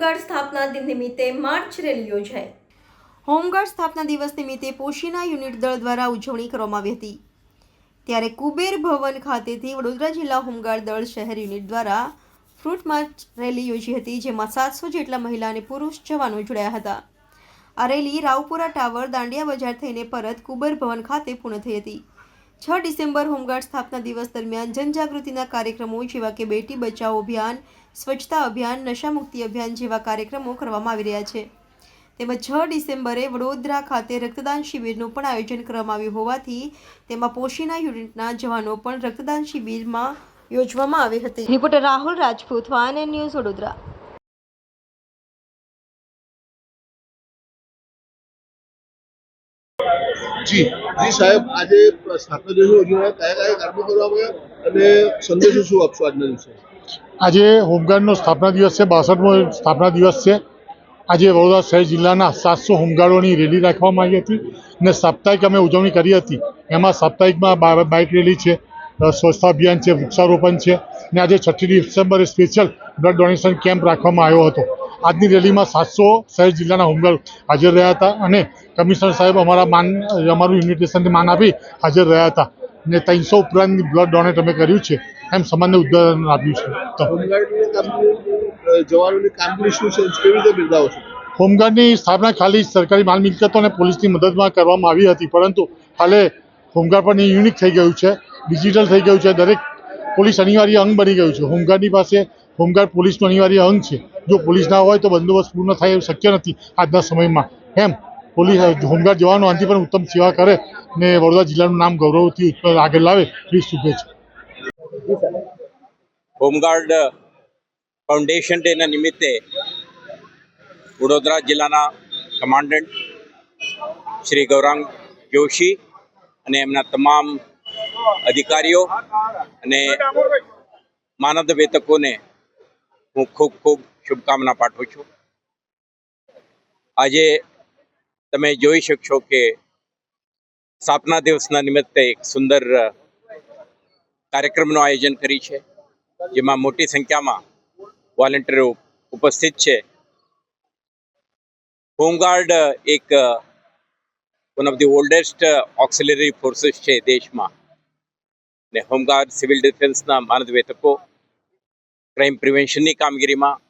Home guard સ્થાપના દિન નિમિત્તે માર્ચ રેલી યોજાઈ. હોમગાર્ડ સ્થાપના દિવસ નિમિત્તે પોશીના યુનિટ દળ દ્વારા ઉજવણી કરવામાં આવી હતી. ત્યારે કુબેર ભવન ખાતેથી વડોદરા જિલ્લા હોમગાર્ડ દળ શહેર યુનિટ દ્વારા ફ્રૂટ માર્ચ રેલી યોજી હતી, જેમાં સાતસો જેટલા મહિલા અને પુરુષ જવાનો જોડાયા હતા. આ રેલી રાવપુરા ટાવર દાંડિયા બજાર થઈને પરત કુબેર ભવન ખાતે પૂર્ણ થઈ હતી. છ ડિસેમ્બર હોમગાર્ડ સ્થાપના દિવસ દરમિયાન જનજાગૃતિના કાર્યક્રમો જેવા કે બેટી બચાવો અભિયાન, સ્વચ્છતા અભિયાન નશામુક્તિ અભિયાન જેવા કાર્યક્રમો કરવામાં આવી રહ્યા છે. તેમજ છ ડિસેમ્બરે વડોદરા ખાતે રક્તદાન શિબિરનું પણ આયોજન કરવામાં આવ્યું હોવાથી તેમાં પોશીના યુનિટના જવાનો પણ રક્તદાન શિબિરમાં યોજવામાં આવી હતી. Reporter Rahul Rajput, One News Vadodara. જી. જી સાહેબ, આજે સ્થાપના દિવસ ઉજવણી કયા કયા કાર્યક્રમો કરવામાં અને સંદેશો શું આપશો આજના દિવસે? આજે હોમગાર્ડનો સ્થાપના દિવસ છે, બાસઠમો સ્થાપના દિવસ છે. આજે વડોદરા શહેર જિલ્લાના સાતસો હોમગાર્ડોની રેલી રાખવામાં આવી હતી અને સાપ્તાહિક અમે ઉજવણી કરી હતી. એમાં સાપ્તાહિકમાં બાઇક રેલી છે સ્વચ્છતા અભિયાન છે, વૃક્ષારોપણ છે અને આજે છઠ્ઠી ડિસેમ્બરે સ્પેશિયલ બ્લડ ડોનેશન કેમ્પ રાખવામાં આવ્યો હતો. આજની રેલીમાં સાતસો શહેર જિલ્લાના હોમગાર્ડ હાજર રહ્યા હતા અને કમિશનર સાહેબ અમારા માન અમારું ઇન્વિટેશનને માન આપી હાજર રહ્યા હતા. અને ત્રણસો ઉપરાંતની બ્લડ ડોનેટ અમે કર્યું છે. એમ સામાન્ય ઉદાહરણ આપ્યું છો. હોમગાર્ડની સ્થાપના ખાલી સરકારી માલ મિલકતો અને પોલીસની મદદમાં કરવામાં આવી હતી પરંતુ હાલે હોમગાર્ડ પણ યુનિક થઈ ગયું છે. ડિજિટલ થઈ ગયું છે. દરેક પોલીસ અનિવાર્ય અંગ બની ગયું છે. હોમગાર્ડની પાસે હોમગાર્ડ પોલીસનું અનિવાર્ય અંગ છે. જો પોલીસ ના હોય તો બંદોબસ્ત પૂર્ણ થાય એવું શક્ય નથી આજના સમયમાં. એમ પોલીસ હોમગાર્ડ જવાનો આનાથી પણ ઉત્તમ સેવા કરે ને વડોદરા જિલ્લાનું નામ ગૌરવથી આગળ લાવે એવી શુભેચ્છા. હોમગાર્ડ ફાઉન્ડેશન ડેના નિમિત્તે વડોદરા જિલ્લાના કમાન્ડન્ટ શ્રી ગૌરાંગ જોશી અને એમના તમામ અધિકારીઓ અને માનદ વેતકોને હું ખૂબ ખૂબ શુભકામના પાઠવું છું. આજે તમે જોઈ શકશો કે સ્થાપના દિવસના નિમિત્તે એક સુંદર કાર્યક્રમનું આયોજન કરી છે, જેમાં મોટી સંખ્યામાં વોલેન્ટિયરો ઉપસ્થિત છે. હોમગાર્ડ એક one of the oldest auxiliary forces છે દેશમાં. ને હોમગાર્ડ સિવિલ ડિફેન્સના માનદ વેતકો ક્રાઇમ પ્રિવેન્શનની કામગીરીમાં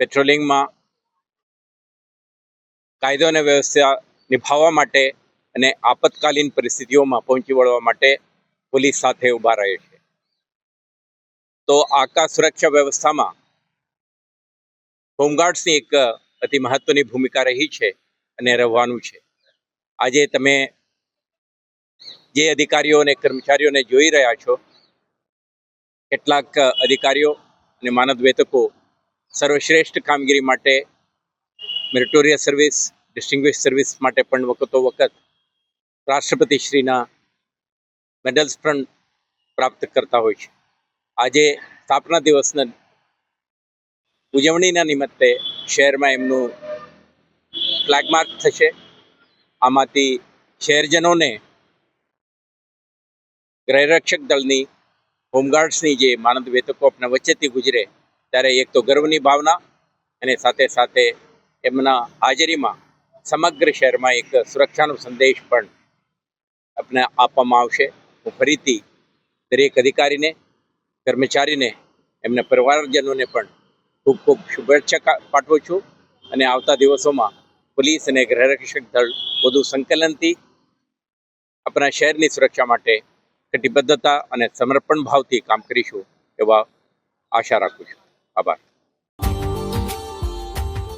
પેટ્રોલિંગમાં કાયદો અને વ્યવસ્થા નિભાવવા માટે અને આપતકાલીન પરિસ્થિતિઓમાં પહોંચી વળવા માટે પોલીસ સાથે ઊભા રહે છે. તો આકાશ સુરક્ષા વ્યવસ્થામાં હોમગાર્ડ્સની એક અતિ મહત્વની ભૂમિકા રહી છે અને રહેવાનું છે. આજે તમે જે અધિકારીઓ અને કર્મચારીઓને જોઈ રહ્યા છો, કેટલાક અધિકારીઓ અને માનદ વેતકો સર્વશ્રેષ્ઠ કામગીરી માટે મેરિટોરિયસ સર્વિસ ડિસ્ટિંગ્વિશ સર્વિસ માટે પણ વખતો વખત રાષ્ટ્રપતિશ્રીના મેડલ્સ પણ પ્રાપ્ત કરતા હોય છે. આજે સ્થાપના દિવસના ઉજવણીના નિમિત્તે શહેરમાં એમનું ફ્લેગ માર્ક થશે. આમાંથી શહેરજનોને ગૃહરક્ષક દળની હોમગાર્ડ્સની જે માનદ વેતકો આપણા વચ્ચેથી ગુજરે, ત્યારે એક તો ગર્વની ભાવના અને સાથે સાથે એમના હાજરીમાં સમગ્ર શહેરમાં એક સુરક્ષાનો સંદેશ પણ આપને આપવામાં આવશે. હું ફરીથી દરેક અધિકારીને, કર્મચારીને, એમના પરિવારજનોને પણ ખૂબ ખૂબ શુભેચ્છા પાઠવું છું અને આવતા દિવસોમાં પોલીસ અને ગૃહરક્ષક દળ વધુ સંકલનથી આપણા શહેરની સુરક્ષા માટે કટિબદ્ધતા અને સમર્પણ ભાવથી કામ કરીશું એવા આશા રાખું છું આભાર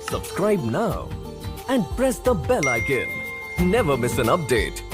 Subscribe now and press the bell icon. Never miss an update.